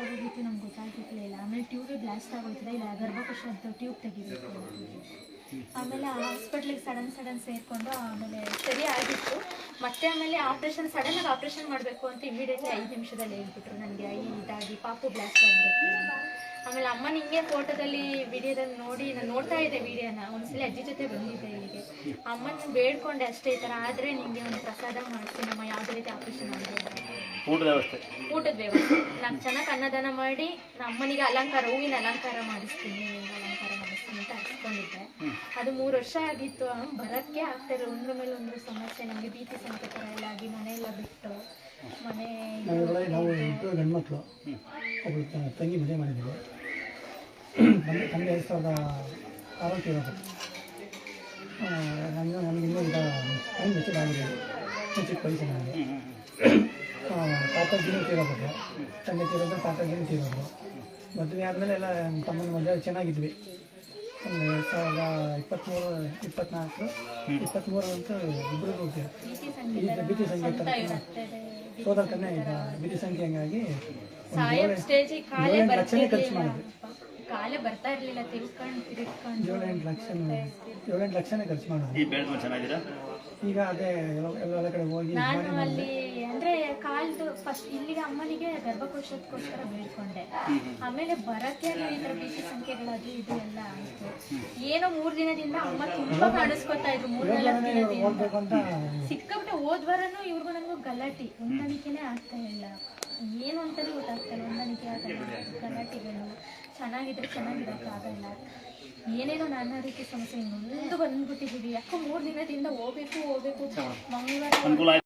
ಆಗೋಗಿತ್ತು ನಮ್ಗೆ ಗೊತ್ತಾಗಿರ್ಲಿಲ್ಲ ಆಮೇಲೆ ಟ್ಯೂಬ್ ಬ್ಲಾಸ್ಟ್ ಆಗೋಯ್ತದ. ಇಲ್ಲ ಗರ್ಭಕೋಶದ ಟ್ಯೂಬ್ ತೆಗಿಬೇಕು. ಆಮೇಲೆ ಹಾಸ್ಪಿಟ್ಲಿಗೆ ಸಡನ್ ಸಡನ್ ಸೇರಿಕೊಂಡು ಆಮೇಲೆ ಸರಿ ಆಗಿತ್ತು. ಮತ್ತೆ ಆಮೇಲೆ ಆಪ್ರೇಷನ್ ಸಡನ್ ಆಗಿ ಆಪ್ರೇಷನ್ ಮಾಡಬೇಕು ಅಂತ ಇಮಿಡಿಯೇಟ್ಲಿ ಐದು ನಿಮಿಷದಲ್ಲಿ ಹೇಳ್ಬಿಟ್ರು ನನಗೆ. ಐ ಇದಾಗಿ ಪಾಪು ಬ್ಲಾಸ್ಟ್ ಆಗಬೇಕು ಆಮೇಲೆ ಅಮ್ಮ ನಿಂಗೆ ಫೋಟೋದಲ್ಲಿ ವಿಡಿಯೋದಲ್ಲಿ ನೋಡಿ, ನಾನು ನೋಡ್ತಾ ಇದ್ದೆ ವಿಡಿಯೋನ ಒಂದ್ಸಲಿ ಅಜ್ಜಿ ಜೊತೆ ಬಂದಿದ್ದೆ ಇಲ್ಲಿಗೆ ಅಮ್ಮನ ಬೇಡ್ಕೊಂಡೆ ಅಷ್ಟೇ ಈ ಥರ ಆದರೆ ನಿಮಗೆ ಒಂದು ಪ್ರಸಾದ ಮಾಡ್ತೀನಿ. ಅಮ್ಮ ಯಾವುದೇ ರೀತಿ ಆಪ್ರೇಷನ್ ಆಗಲ್ಲ ಊಟದ ವ್ಯವಸ್ಥೆ. ನಾನು ಚೆನ್ನಾಗಿ ಅನ್ನದಾನ ಮಾಡಿ ನಮ್ಮನಿಗೆ ಅಮ್ಮನಿಗೆ ಅಲಂಕಾರ ಹೂವಿನ ಅಲಂಕಾರ ಮಾಡಿಸ್ತೀನಿ ಹೂವಿನ ಅಲಂಕಾರ ಮಾಡಿಸ್ತೀನಿ ಅಂತ ಹಚ್ಕೊಂಡಿದ್ದೆ ಅದು ಮೂರು ವರ್ಷ ಆಗಿತ್ತು ಬರಕ್ಕೆ ಆಗ್ತಿರೋ ಒಂದ್ರ ಮೇಲೆ ಒಂದು ಸಮಸ್ಯೆ ನಮಗೆ ಭೀತಿ ಥರ ಎಲ್ಲ ಆಗಿ ಮನೆಯೆಲ್ಲ ಬಿಟ್ಟು ಮನೆ ನಾವೆಲ್ಲ ನಾವು ಇಬ್ಬರು ಗಂಡ್ಮಕ್ಳು. ಒಬ್ಬಳು ತಂಗಿ ಮದುವೆ ಮಾಡಿದ್ದೀವಿ ನಮಗೆ ತಂದೆ ಎರಡು ಸಾವಿರದ ಅರವತ್ತು ಇರೋದು ನನಗೆ ನನಗೆ ಇನ್ನೂ ಈಗ ಟೈಮ್ ಹೆಚ್ಚಿಗೆ ಆಗಿದೆ ಹೆಚ್ಚಿಗೆ ಪೈಸೆ ವಯಸ್ಸು ನನಗೆ ತಿರೋದು ತೀರೋದು ತಂದೆ ತೀರೋದು ತಿರೋದು ತೀರೋದು ಮದುವೆ ಆದಮೇಲೆ ಎಲ್ಲ ತಮ್ಮನ ಮದುವೆ ಚೆನ್ನಾಗಿದ್ವಿ. ಒಂದು ಎರಡು ಸಾವಿರದ ಇಪ್ಪತ್ತ್ಮೂರು ಇಪ್ಪತ್ತ್ನಾಲ್ಕು ಇಪ್ಪತ್ತ್ಮೂರು ಅಂತ ಇಬ್ಬರು ಹೋಗ್ತೀವಿ ಸಂಖ್ಯೆ ಈಗ ಸಂಖ್ಯೆ ಇರುತ್ತೆ. ಸೋದರ ಕನ್ಯಾ ಈಗ ಬಿತಿ ಸಂಖ್ಯೆ ಹಂಗಾಗಿ ಸಾಯೋ ಸ್ಟೇಜಿಗೆ ಕಾಲೇ ಏಳೆಂಟು ಲಕ್ಷನೇ ಖರ್ಚು ಮಾಡಿದ್ವಿ ಕಾಲೇ ಬರ್ತಾ ಇರ್ಲಿಲ್ಲ ತಿರ್ಕೊಂಡು ತಿರ್ಕೊಂಡು ಏಳೆಂಟು ಲಕ್ಷ ಏಳೆಂಟು ಲಕ್ಷನೇ ಖರ್ಚು ಮಾಡೋದು ಈ ಬೆಳೆದ ಚೆನ್ನಾಗಿದ್ದೀರಾ? ಈಗ ಅದೇ ಎಲ್ಲ ಕಡೆ ಹೋಗಿ ನಾನು ಅಲ್ಲಿ ಫಸ್ಟ್ ಇಲ್ಲಿಗೆ ಅಮ್ಮನಿಗೆ ಗರ್ಭಕೋಶಕ್ಕೋಸ್ಕರ ಬೇಡ್ಕೊಂಡೆ. ಆಮೇಲೆ ಬರಕ್ಕೆ ಈ ತರ ಬಿ ಪಿ ಸಂಖ್ಯೆಗಳು ಅದು ಇದು ಎಲ್ಲ ಆಯ್ತು. ಏನೋ ಮೂರ್ ದಿನದಿಂದ ಅಮ್ಮ ತುಂಬಾ ಕಾಣಿಸ್ಕೊತಾ ಇದ್ರು ಮೂರ್ ನಾಲ್ಕು ದಿನದಿಂದ. ಸಿಕ್ಕಾಬಿಟ್ಟೆ ಹೋದ್ವಾರನು ಇವ್ರಿಗೂ ನನಗೂ ಗಲಾಟಿ ಹೊಂದಾಣಿಕೆನೆ ಆಗ್ತಾ ಇಲ್ಲ. ಏನು ಅಂತಾನೆ ಗೊತ್ತಾಗ್ತಾ ಇಲ್ಲ ಹೊಂದಾಣಿಕೆ ಆಗಲ್ಲ ಗಲಾಟೆಗಳು. ಚೆನ್ನಾಗಿದ್ರೆ ಚೆನ್ನಾಗಿರೋಕ್ಕಾಗಲ್ಲ ಏನೇನೋ ನಾನಾ ರೀತಿ ಸಮಸ್ಯೆ. ಮುಂದೆ ಬಂದ್ಬಿಟ್ಟಿದ್ದೀವಿ. ಯಾಕೋ ಮೂರು ದಿನದಿಂದ ಹೋಗ್ಬೇಕು ಹೋಗ್ಬೇಕು. ಮಂಗಳವಾರ